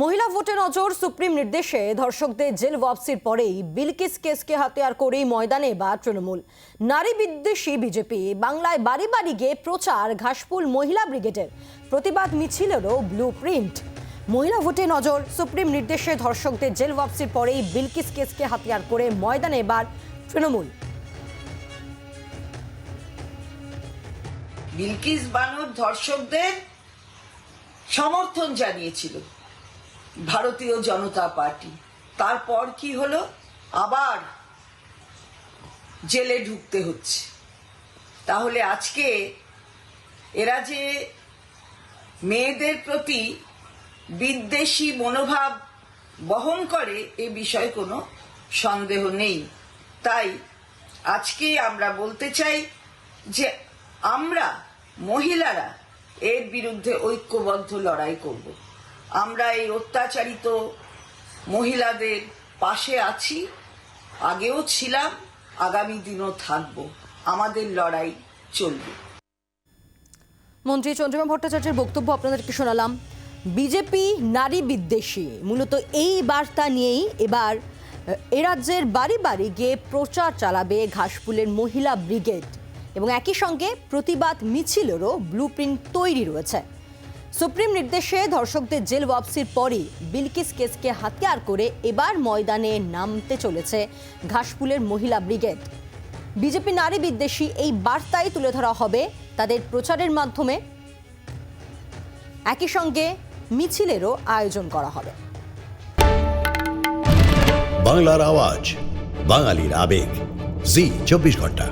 মহিলা ভোটে নজর সুপ্রিম নির্দেশে। ধর্ষকদের জেল ওয়াপসির পরেই বিলকিস কেসকে হাতিয়ার করেই ময়দানে বা তৃণমূল। নারী বিদ্বেষী বিজেপি। বাংলায় বাড়ি বাড়ি গিয়ে প্রচার, ঘাসফুল মহিলা ব্রিগেডের। প্রতিবাদ মিছিলেরও ব্লু প্রিন্ট মহিলা ভোটে নজর, সুপ্রিম নির্দেশে ধর্ষকদের জেল ওয়াপসির পরেই বিলকিস কেসকে হাতিয়ার করে ময়দানে এবার তৃণমূল। বিলকিস বানুর ধর্ষকদের সমর্থন জানিয়েছিল। ভারতীয় জনতা পার্টি। তারপর কি হলো? আবার জেলে ঢুকতে হচ্ছে। তাহলে আজকে এরা যে মেয়েদের প্রতি বিদ্বেষী মনোভাব বহন করে, এ বিষয়ে কোনো সন্দেহ নেই। তাই আজকে আমরা বলতে চাই যে আমরা মহিলারা এর বিরুদ্ধে ঐক্যবদ্ধ লড়াই করব। আমরা এই অত্যাচারিত মহিলাদের পাশে আছি, আগেও ছিলাম, আগামী দিনও থাকব। আমাদের লড়াই চলবে। মন্ত্রী চন্দ্রিমা ভট্টাচার্যের বক্তব্য আপনাদেরকে শোনালাম। বিজেপি নারী বিদ্বেষী, মূলত এই বার্তা নিয়েই এবার, এ রাজ্যের বাড়ি বাড়ি গিয়ে প্রচার চালাবে ঘাসফুলের মহিলা ব্রিগেড। এবং একই সঙ্গে প্রতিবাদ মিছিলেরও ব্লুপ্রিন্ট তৈরি রয়েছে। সুপ্রিম নির্দেশে ধর্ষকদের জেল ওয়াপসির পরই বিলকিস কেসকে হাতিয়ার করে এবার ময়দানে নামতে চলেছে ঘাসফুলের মহিলা ব্রিগেড। বিজেপি নারী বিদ্বেষী এই বার্তাই তুলে ধরা হবে তাদের প্রচারের মাধ্যমে। একই সঙ্গে মিছিলেরও আয়োজন করা হবে। বাংলার আওয়াজ, বাঙালির আবেগ। জি, চব্বিশ ঘণ্টা।